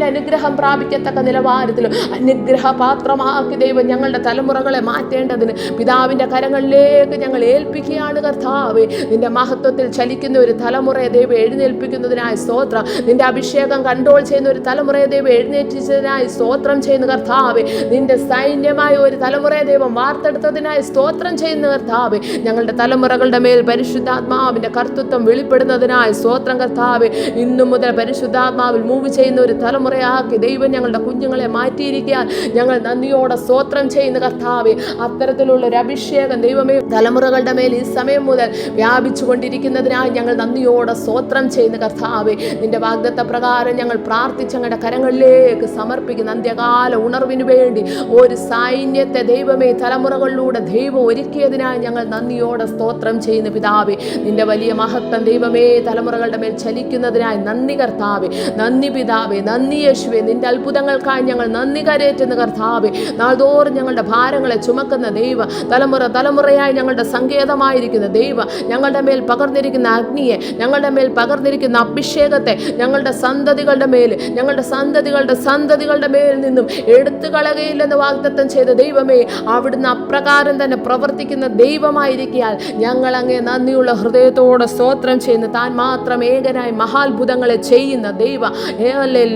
യേശുവിന്റെ അനുഗ്രഹം പ്രാപിക്കത്തക്ക നിലവാരത്തിൽ അനുഗ്രഹ പാത്രമാക്കി ദൈവം ഞങ്ങളുടെ തലമുറകളെ മാറ്റേണ്ടതിന് പിതാവിന്റെ കരങ്ങളിലേക്ക് ഞങ്ങൾ ഏൽപ്പിക്കുകയാണ് കർത്താവേ. നിന്റെ മഹത്വത്തിൽ ചലിക്കുന്ന ഒരു തലമുറയെ ദൈവം എഴുന്നേൽപ്പിക്കുന്നതിനായി സ്തോത്രം. നിന്റെ അഭിഷേകം കൺട്രോൾ ചെയ്യുന്ന ഒരു തലമുറയെ ദൈവം എഴുന്നേറ്റിച്ചതിനായി സ്തോത്രം ചെയ്യുന്ന കർത്താവേ. നിന്റെ സൈന്യമായ ഒരു തലമുറയെ ദൈവം വാർത്തെടുത്തതിനായി സ്തോത്രം ചെയ്യുന്ന കർത്താവേ. ഞങ്ങളുടെ തലമുറകളുടെ മേൽ പരിശുദ്ധാത്മാവിന്റെ കർത്തൃത്വം വെളിപ്പെടുന്നതിനായി സ്തോത്രം കർത്താവേ. ഇന്നു മുതൽ പരിശുദ്ധാത്മാവിൽ മൂവ് ചെയ്യുന്ന ഒരു തലമുറയാക്കി ദൈവം ഞങ്ങളുടെ കുഞ്ഞുങ്ങളെ മാറ്റിയിരിക്കാൻ ഞങ്ങൾ നന്ദിയോടെ സ്തോത്രം ചെയ്യുന്ന കർത്താവേ അത്തരത്തിലുള്ള ഒരു അഭിഷേകം ദൈവമേ തലമുറകളുടെ മേൽ ഈ സമയം മുതൽ വ്യാപിച്ചു കൊണ്ടിരിക്കുന്നതിനായി ഞങ്ങൾ നന്ദിയോടെ സ്തോത്രം ചെയ്യുന്ന കർത്താവേ നിന്റെ വാഗ്ദത്ത പ്രകാരം ഞങ്ങൾ പ്രാർത്ഥിച്ച് ഞങ്ങളുടെ കരങ്ങളിലേക്ക് സമർപ്പിക്കുന്ന അന്ത്യകാല ഉണർവിന് വേണ്ടി ഒരു സൈന്യത്തെ ദൈവമേ തലമുറകളിലൂടെ ദൈവം ഒരുക്കിയതിനായി ഞങ്ങൾ നന്ദിയോടെ സ്തോത്രം ചെയ്യുന്ന പിതാവേ നിന്റെ വലിയ മഹത്വം ദൈവമേ തലമുറകളുടെ മേൽ ചലിക്കുന്നതിനായി നന്ദി കർത്താവേ നന്ദി പിതാവേ നന്ദി യേശുവേ നിന്റെ അത്ഭുതങ്ങൾക്കായി ഞങ്ങൾ നന്ദി കരേറ്റുന്ന കർത്താവെ. നാൾതോറും ഞങ്ങളുടെ ഭാരങ്ങളെ ചുമക്കുന്ന ദൈവ തലമുറ തലമുറയായി ഞങ്ങളുടെ സങ്കേതമായിരിക്കുന്ന ദൈവ ഞങ്ങളുടെ മേൽ പകർന്നിരിക്കുന്ന അഗ്നിയെ ഞങ്ങളുടെ മേൽ പകർന്നിരിക്കുന്ന അഭിഷേകത്തെ ഞങ്ങളുടെ സന്തതികളുടെ മേൽ ഞങ്ങളുടെ സന്തതികളുടെ സന്തതികളുടെ മേൽ നിന്നും എടുത്തു കളകയില്ലെന്ന് വാഗ്ദത്തം ചെയ്ത ദൈവമേ അവിടുന്ന് അപ്രകാരം തന്നെ പ്രവർത്തിക്കുന്ന ദൈവമായിരിക്കാൻ ഞങ്ങൾ അങ്ങേ നന്ദിയുള്ള ഹൃദയത്തോടെ സ്തോത്രം ചെയ്യുന്ന താൻ മാത്രം ഏകനായി മഹാത്ഭുതങ്ങളെ ചെയ്യുന്ന ദൈവ.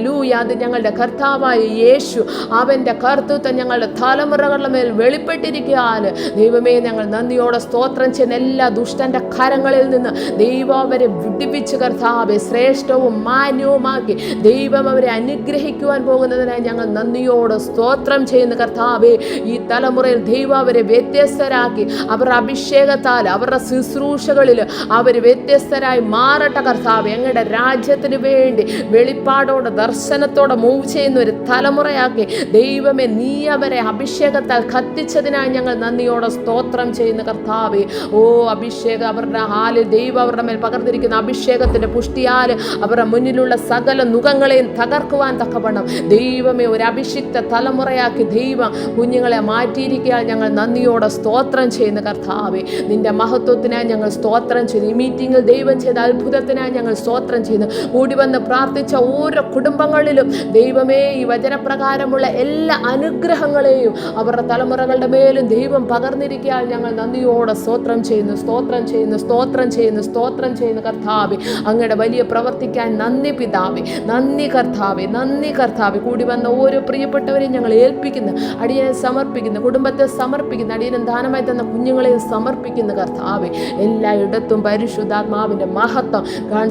ലൂയ അത് ഞങ്ങളുടെ കർത്താവായ യേശു അവന്റെ കർത്തൃത്വം ഞങ്ങളുടെ തലമുറകളുടെ മേൽ വെളിപ്പെട്ടിരിക്കാൻ ദൈവമേ ഞങ്ങൾ നന്ദിയോടെ സ്തോത്രം ചെയ്യുന്ന എല്ലാ ദുഷ്ടന്റെ കരങ്ങളിൽ നിന്ന് ദൈവം അവരെ വിടിപ്പിച്ച് കർത്താവെ ശ്രേഷ്ഠവും മാന്യവുമാക്കി ദൈവം അവരെ അനുഗ്രഹിക്കുവാൻ പോകുന്നതിനായി ഞങ്ങൾ നന്ദിയോടെ സ്തോത്രം ചെയ്യുന്ന കർത്താവെ ഈ തലമുറയിൽ ദൈവം അവരെ വ്യത്യസ്തരാക്കി അവരുടെ അഭിഷേകത്താൽ അവരുടെ ശുശ്രൂഷകളിൽ അവർ വ്യത്യസ്തരായി മാറട്ടെ കർത്താവ്. ഞങ്ങളുടെ രാജ്യത്തിന് വേണ്ടി വെളിപ്പാടോടെ ദർശനത്തോടെ മൂവ് ചെയ്യുന്ന ഒരു തലമുറയാക്കി ദൈവമേ നീ അവരെ അഭിഷേകത്താൽ കത്തിച്ചതിനായി ഞങ്ങൾ നന്ദിയോടെ സ്തോത്രം ചെയ്യുന്ന കർത്താവേ. ഓ അഭിഷേകം അവരുടെ ഹാൽ ദൈവം അവരുടെ മേൽ പകർന്നിരിക്കുന്ന അഭിഷേകത്തിന്റെ പുഷ്ടിയാൽ അവരുടെ മുന്നിലുള്ള സകല മുഖങ്ങളെയും തകർക്കുവാൻ തക്കവണ്ണം ദൈവമേ ഒരു അഭിഷിക്ത തലമുറയാക്കി ദൈവം കുഞ്ഞുങ്ങളെ മാറ്റിയിരിക്കാൻ ഞങ്ങൾ നന്ദിയോടെ സ്തോത്രം ചെയ്യുന്ന കർത്താവേ. നിന്റെ മഹത്വത്തിനായി ഞങ്ങൾ സ്തോത്രം ചെയ്യുന്നു. ഈ മീറ്റിങ്ങിൽ ദൈവം ചെയ്ത അത്ഭുതത്തിനായി ഞങ്ങൾ സ്തോത്രം ചെയ്യുന്നു. കൂടി വന്ന് പ്രാർത്ഥിച്ച ഓരോ കുടുംബങ്ങളിലും ദൈവമേ ഈ വചനപ്രകാരമുള്ള എല്ലാ അനുഗ്രഹങ്ങളെയും അവരുടെ തലമുറകളുടെ മേലും ദൈവം പകർന്നിരിക്കാൻ ഞങ്ങൾ നന്ദിയോടെ സ്തോത്രം ചെയ്യുന്നു സ്തോത്രം ചെയ്യുന്നു സ്തോത്രം ചെയ്യുന്നു സ്തോത്രം ചെയ്യുന്നു കർത്താവി. അങ്ങയുടെ വലിയ പ്രവർത്തിക്കാൻ നന്ദി പിതാവി നന്ദി കർത്താവി നന്ദി കർത്താവി. കൂടി വന്ന ഓരോ പ്രിയപ്പെട്ടവരെയും ഞങ്ങൾ ഏൽപ്പിക്കുന്നു അടിയനെ സമർപ്പിക്കുന്നു കുടുംബത്തെ സമർപ്പിക്കുന്നു അടിയനും ദാനമായി തന്ന കുഞ്ഞുങ്ങളെയും സമർപ്പിക്കുന്നു കർത്താവെ. എല്ലായിടത്തും പരിശുദ്ധാത്മാവിന്റെ മഹത്വം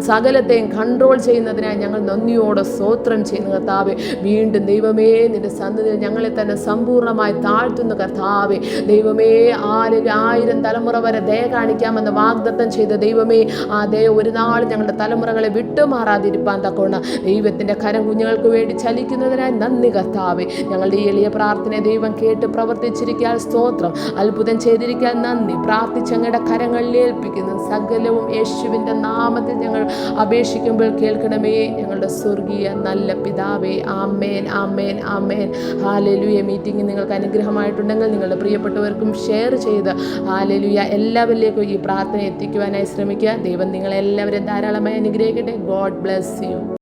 സകലത്തെയും കൺട്രോൾ ചെയ്യുന്നതിനായി ഞങ്ങൾ നന്ദിയോടെ സ്തോത്രം ചെയ്യുന്നു കർത്താവെ വീണ്ടും ദൈവമേ നിന്റെ സന്നിധിയിൽ ഞങ്ങളെ തന്നെ സമ്പൂർണമായി താഴ്ത്തുന്ന കർത്താവെ. ദൈവമേ ആരും ആയിരം തലമുറ വരെ ദയ കാണിക്കാമെന്ന് വാഗ്ദത്തം ചെയ്ത ദൈവമേ ആ ദയ ഒരു നാൾ ഞങ്ങളുടെ തലമുറകളെ വിട്ടുമാറാതിരിപ്പാൻ തക്കോണ ദൈവത്തിന്റെ കരം കുഞ്ഞുങ്ങൾക്ക് വേണ്ടി ചലിക്കുന്നതിനായി നന്ദി കർത്താവെ. ഞങ്ങളുടെ ഈ എളിയ പ്രാർത്ഥന ദൈവം കേട്ട് പ്രവർത്തിച്ചിരിക്കാൻ സ്തോത്രം അത്ഭുതം ചെയ്തിരിക്കാൻ നന്ദി. പ്രാർത്ഥിച്ച് ഞങ്ങളുടെ കരങ്ങളിൽ ഏൽപ്പിക്കുന്നു സകലവും യേശുവിന്റെ നാമത്തിൽ ഞങ്ങൾ അപേക്ഷിക്കുമ്പോൾ കേൾക്കണമേ ഞങ്ങളുടെ സ്വർഗീയ നല്ല പിതാവേ ആമേൻ ആമേൻ ആമേൻ. ഹാലലുയ മീറ്റിംഗ് നിങ്ങൾക്ക് അനുഗ്രഹമായിട്ടുണ്ടെങ്കിൽ നിങ്ങളുടെ പ്രിയപ്പെട്ടവർക്കും ഷെയർ ചെയ്ത് ഹാലലുയ എല്ലാവരിലേക്കും ഈ പ്രാർത്ഥന എത്തിക്കുവാനായി ശ്രമിക്കുക. ദൈവം നിങ്ങളെല്ലാവരും ധാരാളമായി അനുഗ്രഹിക്കട്ടെ. God bless you.